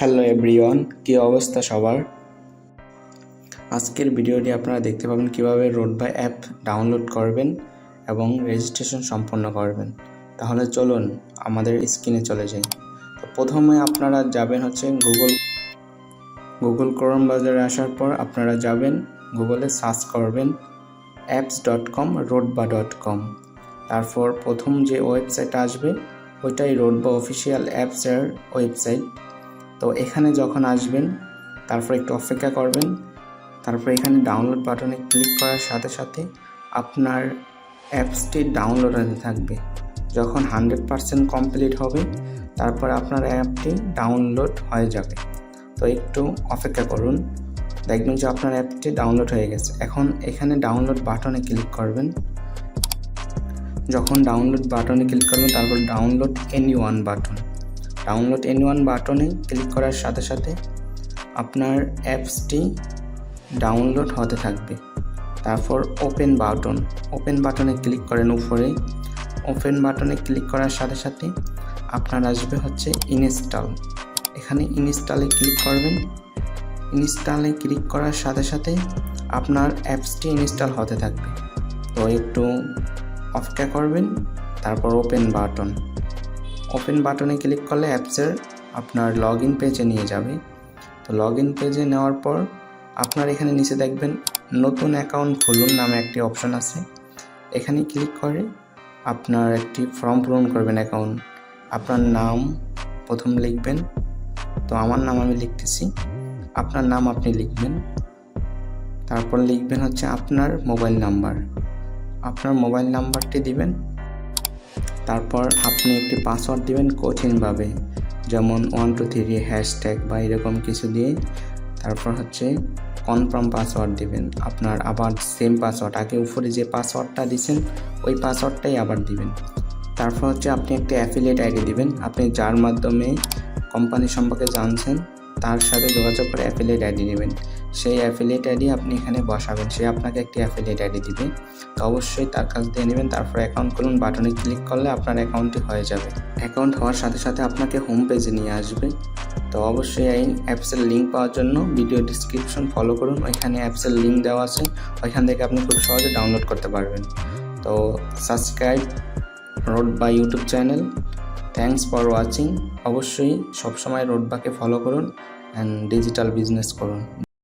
Hello everyone কী অবস্থা সবার? আজকের ভিডিওটি আপনারা দেখতে পাবেন কীভাবে রোডবাই অ্যাপ ডাউনলোড করবেন এবং রেজিস্ট্রেশন সম্পন্ন করবেন। তাহলে চলুন আমাদের স্ক্রিনে চলে যাই। তো প্রথমে আপনারা যাবেন হচ্ছে গুগল গুগল ক্রোম বাজারে আসার পর আপনারা যাবেন গুগলে সার্চ করবেন অ্যাপস ডট কম রোডবা ডট কম তারপর প্রথম যে ওয়েবসাইট আসবে, ওইটাই রোডবা অফিসিয়াল অ্যাপসের ওয়েবসাইট তো এখানে যখন আসবেন, তারপর একটু অপেক্ষা করবেন, তারপর এখানে ডাউনলোড বাটনে ক্লিক করার সাথে সাথে আপনার অ্যাপসটি ডাউনলোড হতে থাকবে। যখন হান্ড্রেড পারসেন্ট কমপ্লিট হবে, তারপর আপনার অ্যাপটি ডাউনলোড হয়ে যাবে। তো একটু অপেক্ষা করুন, দেখবেন যে আপনার অ্যাপটি ডাউনলোড হয়ে গেছে। এখন এখানে ডাউনলোড বাটনে ক্লিক করবেন। যখন ডাউনলোড বাটনে ক্লিক করবেন, তারপর download any one button download any one বাটনে ক্লিক করার সাথে সাথে আপনার অ্যাপসটি ডাউনলোড হতে থাকবে। তারপর ওপেন বাটন। ওপেন বাটনে ক্লিক করেন উপরে। ওপেন বাটনে ক্লিক করার সাথে সাথে আপনার আসবে হচ্ছে ইনস্টল। এখানে ইনস্টলে ক্লিক করবেন। ইনস্টলে ক্লিক করার সাথে সাথে আপনার অ্যাপসটি ইনস্টল হতে থাকবে। তো একটু অপেক্ষা করবেন। তারপর ওপেন বাটন। ওপেন বাটনে ক্লিক করলে অ্যাপসের আপনার লগ ইন পেজে নিয়ে যাবে। তো লগ ইন পেজে নেওয়ার পর আপনার এখানে নিচে দেখবেন নতুন অ্যাকাউন্ট খুলুন নামে একটি অপশান আছে। এখানে ক্লিক করে আপনার একটি ফর্ম পূরণ করবেন অ্যাকাউন্ট আপনার নাম প্রথম লিখবেন। তো আমার নাম আমি লিখতেছি। আপনার নাম আপনি লিখবেন। তারপর লিখবেন হচ্ছে আপনার মোবাইল নাম্বার আপনার মোবাইল নাম্বারটি দিবেন। তারপর আপনি একটি পাসওয়ার্ড দিবেন কঠিনভাবে, যেমন ওয়ান টু থ্রি হ্যাশট্যাগ বা এরকম কিছু দিয়ে। তারপর হচ্ছে কনফার্ম পাসওয়ার্ড দিবেন। আপনার আবার সেম পাসওয়ার্ড আগে উপরে যে পাসওয়ার্ডটা দিছেন, ওই পাসওয়ার্ডটাই আবার দিবেন। তারপর হচ্ছে আপনি একটি অ্যাফিলিয়েট আইডি দিবেন। আপনি যার মাধ্যমে কোম্পানি সম্পর্কে জানছেন, তার সাথে যোগাযোগ করে অ্যাফিলিয়েট আইডি নেবেন। সেই অ্যাফিলিয়েট আইডি আপনি এখানে বসাবেন, সে আপনাকে একটি অ্যাফিলিয়েট আইডি দিবে। তো অবশ্যই তার কাছ দিয়ে নেবেন, তারপর অ্যাকাউন্ট খুলুন বাটনে ক্লিক করলে আপনার অ্যাকাউন্টটি হয়ে যাবে। অ্যাকাউন্ট হওয়ার সাথে সাথে আপনাকে হোম পেজে নিয়ে আসবে। তো অবশ্যই এই অ্যাপসের লিঙ্ক পাওয়ার জন্য ভিডিও ডিসক্রিপশন ফলো করুন, ওইখানে অ্যাপসের লিঙ্ক দেওয়া আছে, ওইখান থেকে আপনি খুব সহজে ডাউনলোড করতে পারবেন। তো সাবস্ক্রাইব রোড বা YouTube channel thanks for watching অবশ্যই সবসময় রোডবাকে ফলো করুন অ্যান্ড ডিজিটাল বিজনেস করুন।